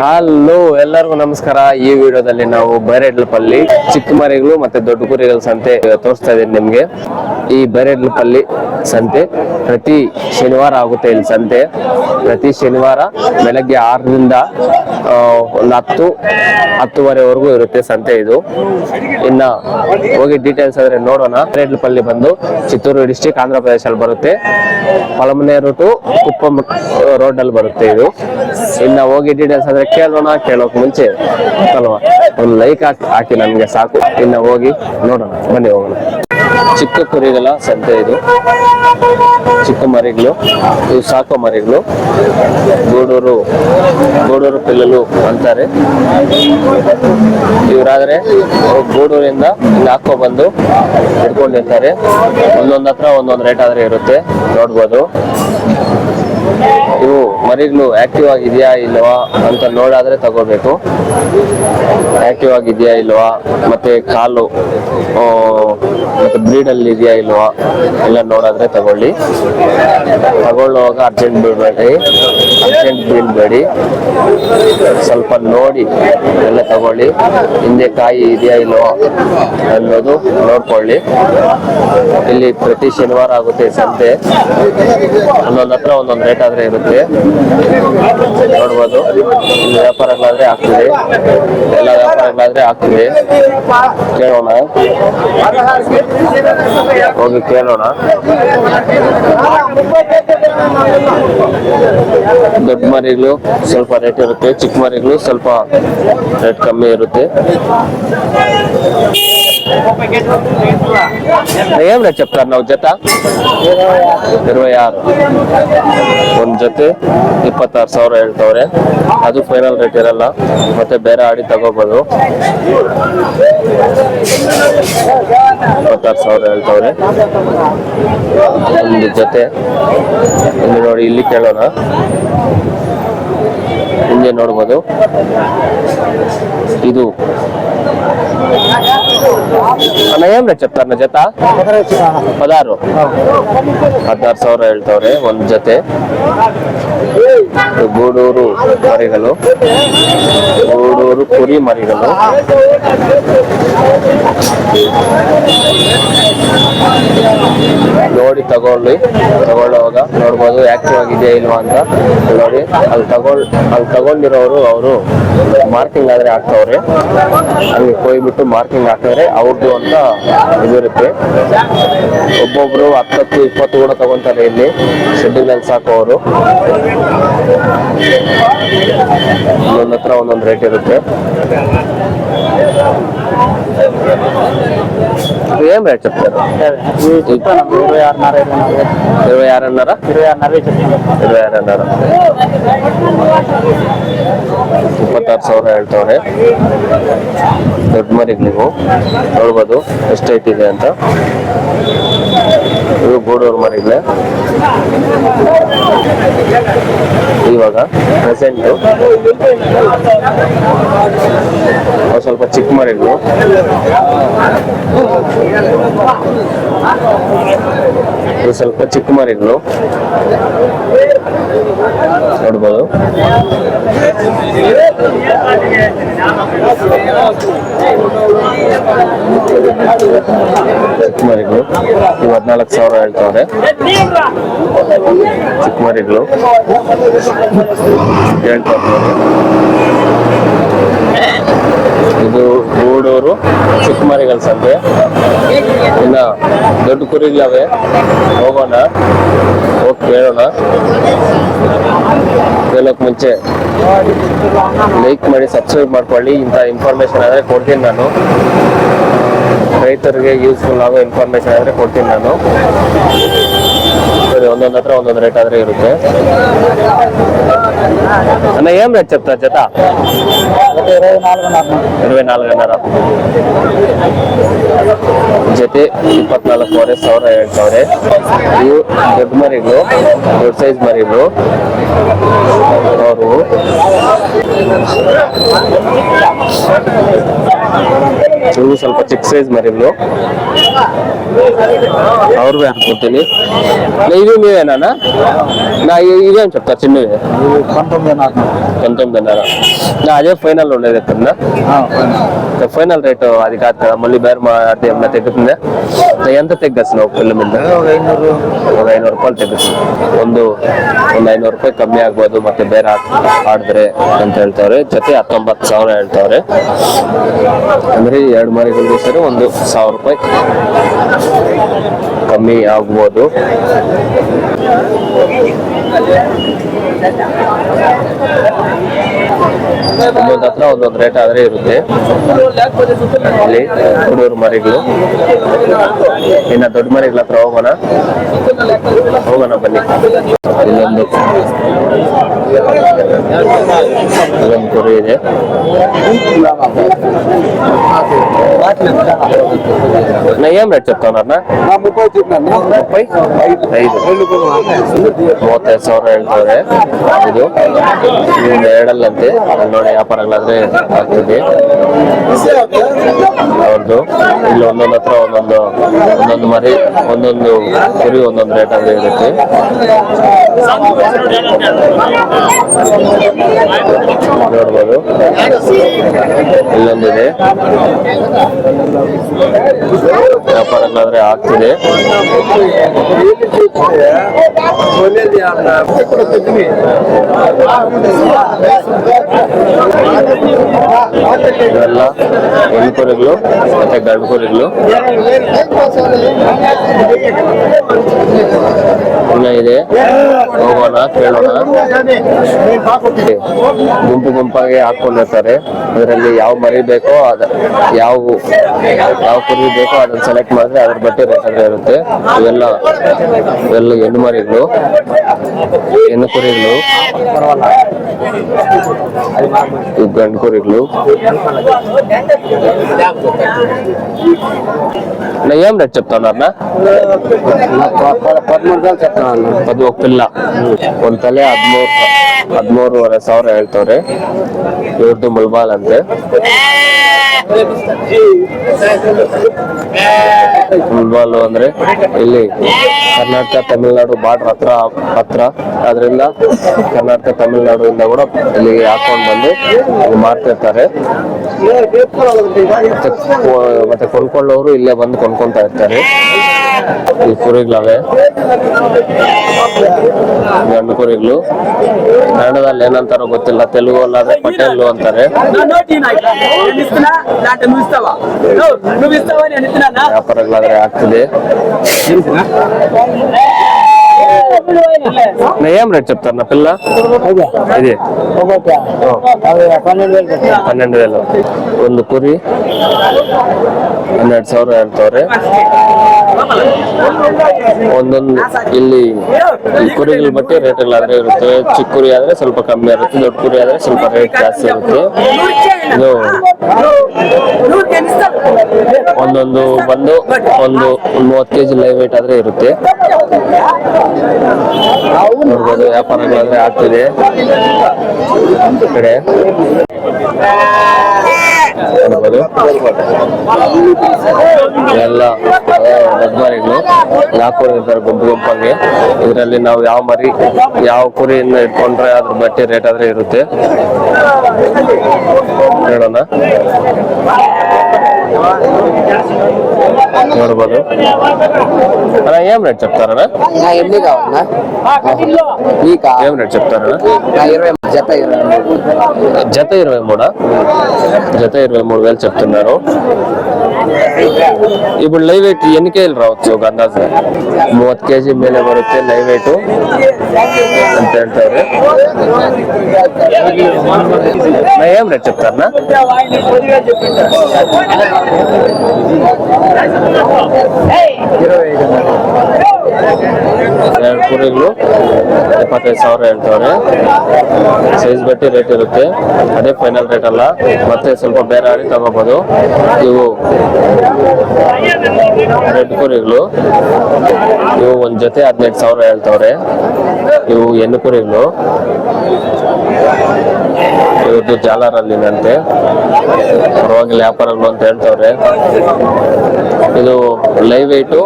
Hello ಎಲ್ಲರಿಗೂ ನಮಸ್ಕಾರ. ಈ ವಿಡಿಯೋದಲ್ಲಿ ನಾವು ಬೈರೆಡ್ಲಪಲ್ಲಿ ಚಿಕ್ಕ ಮರಿಗಳು ಮತ್ತೆ ದೊಡ್ಡ ಕುರಿಗಳ ಸಂತೆ ತೋರಿಸ್ತಾ ಇದ್ದೀನಿ ನಿಮ್ಗೆ. ಈ ಬೈರೆಡ್ಲಪಲ್ಲಿ ಸಂತೆ. ಪ್ರತಿ ಶನಿವಾರ ಆಗುತ್ತೆ ಇಲ್ಲಿ ಸಂತೆ. ಪ್ರತಿ ಶನಿವಾರ ಬೆಳಗ್ಗೆ ಆರರಿಂದ ಒಂದು ಹತ್ತು, ಹತ್ತುವರೆವರೆಗೂ ಇರುತ್ತೆ ಸಂತೆ ಇದು. ಇನ್ನ ಹೋಗಿ ಡೀಟೇಲ್ಸ್ ಆದ್ರೆ ನೋಡೋಣ. ಬೈರೆಡ್ಲಪಲ್ಲಿ ಬಂದು ಚಿತ್ತೂರು ಡಿಸ್ಟಿಕ್ ಆಂಧ್ರ ಪ್ರದೇಶಲ್ಲಿ ಬರುತ್ತೆ. ಪಳಮನೆ ಟು ಕುಪ್ಪಂ ರೋಡ್ ಅಲ್ಲಿ ಬರುತ್ತೆ ಇದು. ಇನ್ನ ಹೋಗಿ ಡೀಟೇಲ್ಸ್ ಆದ್ರೆ ಕೇಳೋಣ, ಕೇಳೋಕ್ ಮುಂಚೆ ಅಲ್ವಾ ಒಂದು ಲೈಕ್ ಹಾಕಿ ಹಾಕಿ ನಮ್ಗೆ ಸಾಕು. ಇನ್ನ ಹೋಗಿ ನೋಡೋಣ. ಬನ್ನಿ ಹೋಗೋಣ. ಚಿಕ್ಕ ಕುರಿಗಳ ಸಂತೆ ಇದು. ಚಿಕ್ಕ ಮರಿಗಳು, ಇವು ಸಾಕೋ ಮರಿಗಳು. ಗೂಡೂರು ಗೂಡೂರು ಪಿಲ್ಲಲು ಅಂತಾರೆ. ಇವರಾದ್ರೆ ಗೂಡೂರಿಂದ ಇಲ್ಲಿ ಹಾಕೋ ಬಂದು ಹಿಡ್ಕೊಂಡಿರ್ತಾರೆ. ಒಂದೊಂದ್ ಹತ್ರ ಒಂದೊಂದ್ ರೇಟ್ ಆದ್ರೆ ಇರುತ್ತೆ. ನೋಡ್ಬೋದು. ಇವು ಮರಿಗಳು ಆಕ್ಟಿವ್ ಆಗಿದೆಯಾ ಇಲ್ವಾ ಅಂತ ನೋಡಾದ್ರೆ ತಗೋಬೇಕು. ಆಕ್ಟಿವ್ ಆಗಿದೆಯಾ ಇಲ್ವಾ? ಮತ್ತೆ ಕಾಲು ಮತ್ತೆ ಬ್ರೀಡ್ ಅಲ್ಲಿ ಇದೆಯಾ ಇಲ್ವಾ ಎಲ್ಲ ನೋಡಾದ್ರೆ ತಗೊಳ್ಳಿ. ತಗೊಳ್ಳುವಾಗ ಅರ್ಜೆಂಟ್ ಬೀಳ್ಬೇಡಿ ಅರ್ಜೆಂಟ್ ಬೀಳ್ಬೇಡಿ ಸ್ವಲ್ಪ ನೋಡಿ ಎಲ್ಲ ತಗೊಳ್ಳಿ. ಹಿಂದೆ ಕಾಯಿ ಇದೆಯಾ ಇಲ್ವಾ ಅನ್ನೋದು ನೋಡ್ಕೊಳ್ಳಿ. ಇಲ್ಲಿ ಪ್ರತಿ ಶನಿವಾರ ಆಗುತ್ತೆ ಸಂತೆ. ಒಂದೊಂದ್ ಹತ್ರ ಒಂದೊಂದು ರೇಟ್ ಆದ್ರೆ ಇರುತ್ತೆ. ನೋಡ್ಬೋದು. ಇಲ್ಲಿ ವ್ಯಾಪಾರಗಳಾದ್ರೆ ಆಗ್ತಿದೆ. ಎಲ್ಲ ವ್ಯಾಪಾರಗಳಾದ್ರೆ ಆಗ್ತಿದೆ. ಕೇಳೋಣ. ಹೋಗಿ ಕೇಳೋಣ ದೊಡ್ಡ ಮರಿಗಳು ಸ್ವಲ್ಪ ರೇಟ್ ಇರುತ್ತೆ ಚಿಕ್ಕ ಮರಿಗಳು ಸ್ವಲ್ಪ ರೇಟ್ ಕಮ್ಮಿ ಇರುತ್ತೆ ಏನ್ ರೇಟ್ చెప్తారు ನಾವು ಜೊತೆ ಇರುವೈ ಆರು ಒಂದ್ ಜೊತೆ ಇಪ್ಪತ್ತಾರು ಸಾವಿರ ಹೇಳ್ತವ್ರೆ ಅದು ಫೈನಲ್ ರೇಟ್ ಇರಲ್ಲ ಮತ್ತೆ ಬೇರೆ ಆಡಿ ತಗೋಬಹುದು ಇಪ್ಪತ್ತಾರು ಸಾವಿರ ಹೇಳ್ತಾವ್ರೆ. ಒಂದು ಜೊತೆ ಒಂದು ನೋಡಿ ಇಲ್ಲಿ ಕೇಳೋಣ. ಹಿಂದೆ ನೋಡ್ಬೋದು. ಇದು ಅಣ್ಣ ಚೆಪ್ತಾರ ಜತ? ಪದಾರು. ಹದಿನಾರು ಸಾವಿರ ಹೇಳ್ತಾವ್ರೆ ಒಂದ್ ಜೊತೆ. ಗೂಡೂರು ಮರಿಗಳು. ಗೂಡೂರು ಕುರಿ ಮರಿಗಳು. ನೋಡಿ, ತಗೊಳ್ಳಿ. ತಗೊಳ್ಳುವಾಗ ನೋಡ್ಬೋದು ಆಕ್ಟಿವ್ ಆಗಿದೆಯಾ ಇಲ್ವಾ ಅಂತ. ನೋಡಿ, ಅಲ್ಲಿ ತಗೊಳ್, ಅಲ್ಲಿ ತಗೊಂಡಿರೋರು ಅವರು ಮಾರ್ಕಿಂಗ್ ಆದ್ರೆ ಹಾಕ್ತವ್ರೆ. ಅಲ್ಲಿ ಕೊಯ್ಬಿಟ್ಟು ಮಾರ್ಕಿಂಗ್ ಹಾಕಿದ್ರೆ ಅವ್ರದ್ದು ಅಂತ ಇದಿರುತ್ತೆ ಒಬ್ಬೊಬ್ರು ಹತ್ತತ್ತು, ಇಪ್ಪತ್ತು ಕೂಡ ತಗೊಂತಾರೆ ಇಲ್ಲಿ. ಶೆಡ್ಡಿನಲ್ಲಿ ಸಾಕೋರು ಒಂದೊಂದ್ ಹತ್ರ ಒಂದೊಂದು ರೇಟ್ ಇರುತ್ತೆ ಇದು ಏನ್ ರೇಟ್ చెప్తారు ఇరవై ఆరున్నర ఇరవై నాలుగు ఇరవై ఆరున్నర ఇరవై ఆరున్నర చెప్తాను ಇರವೈ ಆರುನ್ನರ ಇಪ್ಪತ್ತಾರು ಸಾವಿರ ಹೇಳ್ತವ್ರೆ ದೊಡ್ಡ ಮರಿಗೆ ನೀವು ನೋಡ್ಬೋದು ಎಷ್ಟು height ಇದೆ ಅಂತ ಇವು ಗೂಡೂರು ಮರಿಗಳೇ ಇವಾಗ ಪ್ರೆಸೆಂಟು ಸ್ವಲ್ಪ ಚಿಕ್ಕ ಮರಿಗಳು ಇವು ಸ್ವಲ್ಪ ಚಿಕ್ಕ ಮರಿಗಳು ನೋಡ್ಬೋದು. ಚಿಕ್ಕ ಮರಿಗಳು ಇವು ಹದಿನಾಲ್ಕು ಸಾವಿರ ಹೇಳ್ತಾವ್ರೆ. ಚಿಕ್ಕ ಮರಿಗಳು ಇದು ಗೂಡೂರು ಚಿಕ್ಕ ಮರಿಗಳ ಸಂತೆ. ಇನ್ನ ದೊಡ್ಡ ಕುರಿಗಳವೆ ಹೋಗೋಣ. ಹೋಗಿ ಕೇಳೋಣ. ಕೇಳೋಕ್ ಮುಂಚೆ ಲೈಕ್ ಮಾಡಿ ಸಬ್ಸ್ಕ್ರೈಬ್ ಮಾಡ್ಕೊಳ್ಳಿ. ಇಂಥ ಇನ್ಫಾರ್ಮೇಶನ್ ಆದರೆ ಕೊಡ್ತೀನಿ ನಾನು. ರೈತರಿಗೆ ಯೂಸ್ಫುಲ್ ಆಗೋ ಇನ್ಫಾರ್ಮೇಶನ್ ಆದರೆ ಕೊಡ್ತೀನಿ ನಾನು. ಒಂದೊಂದ್ ಹತ್ರ ಒಂದೊಂದು ರೇಟ್ ಆದ್ರೆ ಇರುತ್ತೆ ಅಣ್ಣ ಏನ್ ರೇಟ್ చెప్తా జత ఇరవై నాలుగున్నర ఇరవై నాలుగున్నర ಜೊತೆ ಇಪ್ಪತ್ನಾಲ್ಕೂವರೆ ಸಾವಿರ ಎರಡು ಸಾವಿರ ಇವು ದೊಡ್ಡ ಮರಿಗಳು ದೊಡ್ಡ ಸೈಜ್ ಮರಿಗಳು ಅವರು ಇವು ಸ್ವಲ್ಪ ಚಿಕ್ಕ ಸೈಜ್ ಮರಿಗಳು ಅವ್ರು ಅನ್ಕೊತೀನಿ ఇవి మీవేనా నా ఇ- ఇవేం చెప్తారు చిన్నవి ఇవి పంతొమ్మిది నాలుగు పంతొమ్మిది అన్నారా నా అదే ఫైనల్ ఉండేది ఎక్కడన్నా ఫైనల్ రేటు అది కాదు కదా మళ్ళీ బేర్ అది ఏమన్నా తెగుతుందా ನಾ ಎಂತ ತೆಗ್ಗಸ್ ನಾವು ಫಿಲ್ಮಿಂದ ఒక ఐనూరు ಒಂದು ಐನೂರು ರೂಪಾಯಿ ತೆಗಿಸಿ ಒಂದು ಒಂದು ಐನೂರು ರೂಪಾಯಿ ಕಮ್ಮಿ ಆಗ್ಬೋದು ಮತ್ತೆ ಬೇರೆ ಆಡ್- ಆಡಿದ್ರೆ ಅಂತ ಹೇಳ್ತಾವ್ರೆ ಜೊತೆ ಹತ್ತೊಂಬತ್ತು ಸಾವಿರ ಹೇಳ್ತಾವ್ರೆ ಅಂದ್ರೆ ಎರಡು ಮರಿಗಳಿಗೆ ಸರಿ ಒಂದು ಸಾವಿರ ರೂಪಾಯಿ ಕಮ್ಮಿ ಆಗ್ಬೋದು. ಒಂದೊಂದು ಹತ್ರ ಒಂದೊಂದು ರೇಟ್ ಆದ್ರೆ ಇರುತ್ತೆ. ಇಲ್ಲಿ ಹುಡುಗರು ಮರಿಗಳು. ಇನ್ನ ದೊಡ್ಡ ಮರಿಗಳ ಹತ್ರ ಹೋಗೋಣ. ಹೋಗೋಣ ಬನ್ನಿ. ಇಲ್ಲೊಂದು ಅದೊಂದು ಕುರಿ ಇದೆ ನಾ ಏನ್ ರೇಟ್ ಚೆಪ್ತಾವಣ್ಣ ಮುప్పೈ ಐದು ಮೂವತ್ತೈದು ಸಾವಿರ ಹೇಳ್ತವ್ರೆ ಇದು ಎರಡಲ್ಲಂತೆ ನೋಡಿ ವ್ಯಾಪಾರಗಳಾದ್ರೆ ಆಗ್ತದೆ ಅವ್ರದ್ದು ಇಲ್ಲಿ ಒಂದೊಂದು ಹತ್ರ ಒಂದೊಂದು ಒಂದೊಂದು ಮರಿ, ಒಂದೊಂದು ಕುರಿ, ಒಂದೊಂದು ರೇಟ್ ಅಂದ್ರೆ ಇರುತ್ತೆ. ನೋಡ್ಬೋದು. ಇಲ್ಲೊಂದಿದೆ. ವ್ಯಾಪಾರಗಳಾದ್ರೆ ಆಗ್ತಿದೆ. ಇವೆಲ್ಲ ಹೆಣ್ಣು ಕುರಿಗಳು ಮತ್ತೆ ಗಂಡು ಕುರಿಗಳು ಇದೆ. ಹೋಗೋಣ, ಕೇಳೋಣ. ಗುಂಪು ಗುಂಪಾಗಿ ಹಾಕೊಂಡಿರ್ತಾರೆ. ಅದರಲ್ಲಿ ಯಾವ ಮರಿ ಬೇಕೋ ಅದ, ಯಾವ ಯಾವ ಕುರಿ ಬೇಕೋ ಅದನ್ನ ಸೆಲೆಕ್ಟ್ ಮಾಡಿದ್ರೆ ಅದ್ರ ಬಟ್ಟೆ ಬೇಕಾದ್ರೆ ಇರುತ್ತೆ. ಇವೆಲ್ಲ ಇವೆಲ್ಲ ಹೆಣ್ಣು ಮರಿಗಳು, ಹೆಣ್ಣು ಕುರಿಗಳು. ಇವು ಗಂಡು ಕುರಿಗಳು నా ఏం రేట్ చెప్తున్నా పదమూడు వేలు చెప్తాను ಅದು ఒక ಪಿಲ್ಲ ಒಂದ್ ತಲೆ ಹದ್ಮೂರ್ ಹದ್ಮೂರುವರೆ ಸಾವಿರ ಹೇಳ್ತವ್ರೆ ಇವ್ರದ್ದು ಮುಲ್ಬಾಲ್ ಅಂತೆ ಮುಲ್ಬಾಲ್ ಅಂದ್ರೆ ಇಲ್ಲಿ ಕರ್ನಾಟಕ, ತಮಿಳುನಾಡು, ಬಾರ್ಡರ್ ಹತ್ರ ಹತ್ರ. ಅದರಿಂದ ಕರ್ನಾಟಕ ತಮಿಳ್ನಾಡು ಇಂದ ಕೂಡ ಇಲ್ಲಿಗೆ ಹಾಕೊಂಡು ಬಂದು ಮಾಡ್ತಿರ್ತಾರೆ. ಮತ್ತೆ ಮತ್ತೆ ಕೊಂಡ್ಕೊಳ್ಳೋರು ಇಲ್ಲೇ ಬಂದು ಕೊಂಡ್ಕೊಂತ ಇರ್ತಾರೆ. ಈ ಕುರಿಗಳೇ ಗಂಡು ಕುರಿಗಳು. ಕನ್ನಡದಲ್ಲಿ ಏನಂತಾರೋ ಗೊತ್ತಿಲ್ಲ ತೆಲುಗು ಅಲ್ಲಾದ್ರೆ ಪಟೇಲ್ ಅಂತಾರೆ. ವ್ಯಾಪಾರಗಳಾದ್ರೆ ಆಗ್ತಿದೆ. ನಾ ಏನ್ ರೇಟ್ చెప్తారు నా పిల్ల ఇది ఒకటి అవి పన్నెండు వేలు చెప్తాను ಹನ್ನೆರಡು ವೇಲು ಒಂದು ಕುರಿ ಹನ್ನೆರಡು ಸಾವಿರ ಹೇಳ್ತವ್ರೆ ಒಂದೊಂದು ಇಲ್ಲಿ ಈ ಕುರಿಗಳ ಬಟ್ಟೆ ರೇಟ್ಗಳಾದ್ರೆ ಇರುತ್ತೆ ಚಿಕ್ಕ ಕುರಿ ಆದ್ರೆ ಸ್ವಲ್ಪ ಕಮ್ಮಿ ಇರುತ್ತೆ ದೊಡ್ಡ ಕುರಿ ಆದ್ರೆ ಸ್ವಲ್ಪ ರೇಟ್ ಜಾಸ್ತಿ ಇರುತ್ತೆ ಇದು ಒಂದೊಂದು ಬಂದು ಒಂದು, ಮೂವತ್ತು ಕೆಜಿ ಲೈವ್ ವೇಟ್ ಆದರೆ ಇರುತ್ತೆ. ನೋಡ್ಬೋದು ವ್ಯಾಪಾರಗಳಾದರೆ ಆಗ್ತಿದೆ. ಕಡೆ. ಎಲ್ಲ ಮರಿಗಳು ಇರ್ತಾರೆ ಗುಂಪು ಗುಂಪಾಗಿ. ಇದರಲ್ಲಿ ನಾವು ಯಾವ ಮರಿ, ಯಾವ ಕುರಿಯಿಂದ ಇಟ್ಕೊಂಡ್ರೆ ಅದ್ರ ಬಟ್ಟೆ ರೇಟ್ ಆದ್ರೆ ಇರುತ್ತೆ. అలా ఏం రేట్ చెప్తారా ఎన్ని కావాలన్నా. ఏం రేట్ చెప్తారా ఇరవై జత ఇరవై జత ఇరవై మూడా? జత ఇరవై మూడు వేలు చెప్తున్నారు. ఇప్పుడు లైవ్ వెయిట్ ఎన్ని కేజీలు రావచ్చు ఒక అందాజు ಮೂವತ್ತು ಕೆ ಜಿ ಮೇಲೆ ಬರುತ್ತೆ ಲೈವ್ ವೇಟು ಅಂತ ಹೇಳ್ತಾರೆ ನಾ ಏನ್ ರೇಟ್ చెప్తారన్నా ఇరవై ఐదు ಎರಡು ಕುರಿಗಳು ಇಪ್ಪತ್ತೈದು ಸಾವಿರ ಹೇಳ್ತವ್ರೆ. ಸೈಜ್ ಬಟ್ಟಿ ರೇಟ್ ಇರುತ್ತೆ. ಅದೇ ಫೈನಲ್ ರೇಟ್ ಅಲ್ಲ. ಮತ್ತೆ ಸ್ವಲ್ಪ ಬೇರೆ ಆಡಿ ತಗೋಬಹುದು ಇವು ರೆಡ್ ಕುರಿಗಳು. ಇವು ಒಂದ್ ಜೊತೆ ಹದಿನೈದು ಸಾವಿರ ಹೇಳ್ತವ್ರೆ. ಇವು ಹೆಣ್ಣು ಕುರಿಗಳು. ಇವ್ರದ್ದು ಜಾಲರಲ್ಲಿನಂತೆ. ಪರವಾಗಿಲ್ಲ, ವ್ಯಾಪಾರಗಳು ಅಂತ ಹೇಳ್ತವ್ರೆ. ಇದು ಲೈವ್ ವೆಯ್ಟು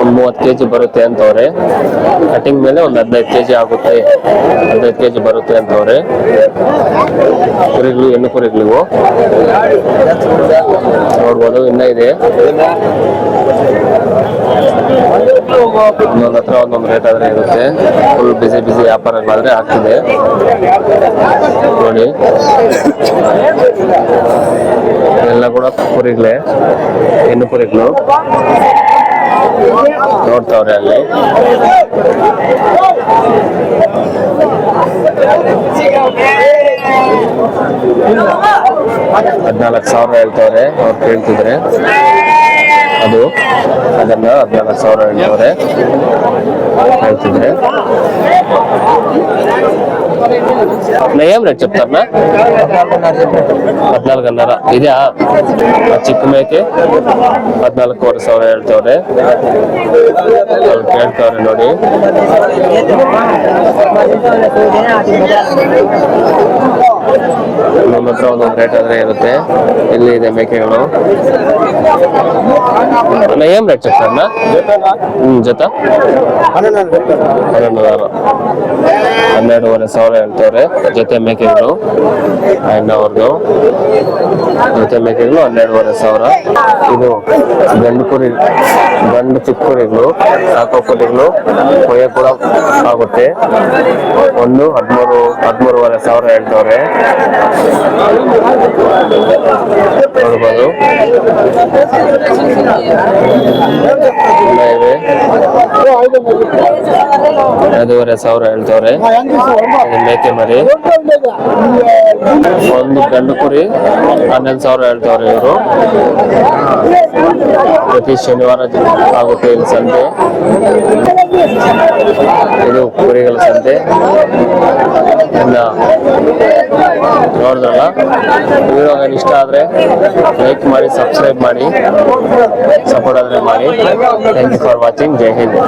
ಒಂದು ಮೂವತ್ತು ಕೆ ಜಿ ಬರುತ್ತೆ ಅಂತವ್ರೆ. ಕಟಿಂಗ್ ಮೇಲೆ ಒಂದು ಹದಿನೈದು ಕೆ ಜಿ ಆಗುತ್ತೆ. ಹದಿನೈದು ಕೆ ಜಿ ಬರುತ್ತೆ ಅಂತವ್ರೆ. ಕುರಿಗಳು, ಹೆಣ್ಣು ಕುರಿಗಳಿಗೂ. ನೋಡ್ಬೋದು, ಇನ್ನೂ ಇದೆ. ಒಂದೊಂದ್ ಹತ್ರ ಒಂದೊಂದು ರೇಟ್ ಆದ್ರೆ ಇರುತ್ತೆ. ಫುಲ್ ಬಿಸಿ ಬಿಸಿ ವ್ಯಾಪಾರಗಳಾದ್ರೆ ಆಗ್ತಿದೆ. ನೋಡಿ. ಎಲ್ಲ ಕೂಡ ಕುರಿಗಳೇ ಹೆಣ್ಣು ಕುರಿಗಳು ನೋಡ್ತಾವ್ರೆ ಅಲ್ಲಿ. ಹದಿನಾಲ್ಕು ಸಾವಿರ ಹೇಳ್ತಾವ್ರೆ, ಅವ್ರು ಕೇಳ್ತಿದ್ರೆ. ಅದು ಅದನ್ನ ಹದಿನಾಲ್ಕು ಸಾವಿರ ಹೇಳ್ತವ್ರೆ ಹೇಳ್ತಿದ್ರೆ ನಾ ಏನ್ ರೇಟ್ చెప్తారనా ಹದಿನಾಲ್ಕನ್ನರ ಇದೆಯಾ ಆ ಚಿಕ್ಕ ಮೇಕೆ ಹದಿನಾಲ್ಕೂವರೆ ಸಾವಿರ ಹೇಳ್ತವ್ರೆ ಅವ್ರು ಕೇಳ್ತವ್ರೆ ನೋಡಿ ನಮ್ಮ ಹತ್ರ ಒಂದೊಂದು ರೇಟ್ ಆದರೆ ಇರುತ್ತೆ. ಇಲ್ಲಿ ಇದೆ ಮೇಕೆಗಳು. ಏನ್ ರೇಟ್ ಸರ್ ಹ್ಮ್ ಹ್ಞೂ ಜೊತೆ ಹನ್ನೆರಡುವರೆ ಸಾವಿರ ಹೇಳ್ತವ್ರೆ. ಜೊತೆ ಮೇಕೆಗಳು. ಅಣ್ಣ ಅವ್ರದ್ದು ಜೊತೆ ಮೇಕೆಗಳು, ಹನ್ನೆರಡುವರೆ ಸಾವಿರ. ಇದು ಗಂಡು ಕುರಿ ಗಂಡು ಚಿಕ್ಕ ಕುರಿಗಳು ಸಾಕೋ ಕುರಿಗಳು ಕೊಯ್ಯ ಕೂಡ ಆಗುತ್ತೆ. ಒಂದು ಹದಿಮೂರು, ಹದಿಮೂರುವರೆ ಸಾವಿರ ಹೇಳ್ತವ್ರೆ. ನೋಡ್ಬೋದು. ಐದೂವರೆ ಸಾವಿರ ಹೇಳ್ತವ್ರೆ. ಮೇಕೆ ಮರಿ. ಒಂದು ಗಂಡು ಕುರಿ ಹನ್ನೊಂದು ಸಾವಿರ ಹೇಳ್ತವ್ರೆ ಇವರು. ಪ್ರತಿ ಶನಿವಾರ ಆಗುತ್ತೆ ಇಲ್ಲಿ ಸಂತೆ. ಇದು ಕುರಿಗಳ ಸಂತೆ. ನೋಡಿದ್ರಲ್ಲ ವಿಡಿಯೋ ಇಷ್ಟ ಆದ್ರೆ ಲೈಕ್ ಮಾಡಿ ಸಬ್ಸ್ಕ್ರೈಬ್ ಮಾಡಿ ಸಪೋರ್ಟ್ ಆದ್ರೆ ಮಾಡಿ. Thank you for watching Jai Hind.